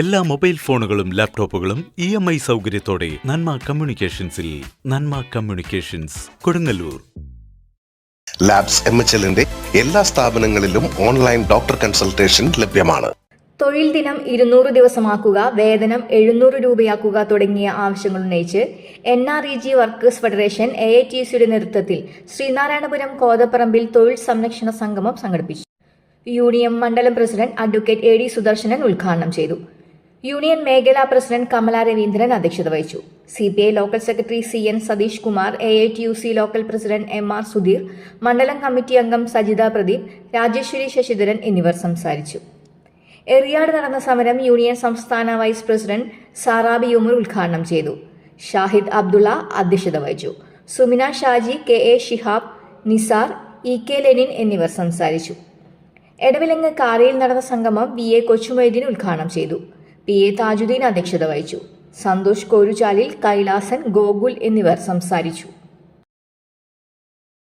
എല്ലാ മൊബൈൽ ഫോണുകളും ലാപ്ടോപ്പുകളും ഇ എം ഐ സൗകര്യത്തോടെ Nanma കമ്മ്യൂണിക്കേഷൻസിൽ Nanma communications Kodungallur. Labs M H എല്ലിന്റെ എല്ലാ സ്ഥാപനങ്ങളിലും ഓൺലൈൻ ഡോക്ടർ കൺസൾട്ടേഷൻ ലഭ്യമാണ്. തൊഴിൽ ദിനം ഇരുന്നൂറ് ദിവസമാക്കുക വേതനം എഴുന്നൂറ് രൂപയാക്കുക തുടങ്ങിയ ആവശ്യങ്ങൾ ഉന്നയിച്ച് N R E G workers federation A I T സിയുടെ നേതൃത്വത്തിൽ ശ്രീനാരായണപുരം കോതപ്പറമ്പിൽ തൊഴിൽ സംരക്ഷണ സംഗമം സംഘടിപ്പിച്ചു. യൂണിയൻ മണ്ഡലം president advocate A D Sudarshanan ഉദ്ഘാടനം ചെയ്തു. യൂണിയൻ മേഖലാ പ്രസിഡന്റ് കമല രവീന്ദ്രൻ അധ്യക്ഷത വഹിച്ചു. C P I local secretary C N Satheesh Kumar A I T U C local president M R Sudheer മണ്ഡലം കമ്മിറ്റി അംഗം സജിത പ്രദീപ് രാജേശ്വരി ശശിധരൻ എന്നിവർ സംസാരിച്ചു. എറിയാട് നടന്ന സമരം യൂണിയൻ സംസ്ഥാന വൈസ് പ്രസിഡന്റ് സാറാബി ഉമർ ഉദ്ഘാടനം ചെയ്തു. ഷാഹിദ് അബ്ദുള്ള അധ്യക്ഷത വഹിച്ചു. Sumina Shaji K A Shihab Nisar E K Lenin എന്നിവർ സംസാരിച്ചു. എടവിലങ്ങ് കാരയിൽ നടന്ന സംഗമം വി എ കൊച്ചുമൈദീൻ ഉദ്ഘാടനം ചെയ്തു. പി എ താജുദ്ദീൻ അധ്യക്ഷത വഹിച്ചു. സന്തോഷ് കോരുചാലിൽ കൈലാസൻ ഗോകുൽ എന്നിവർ സംസാരിച്ചു.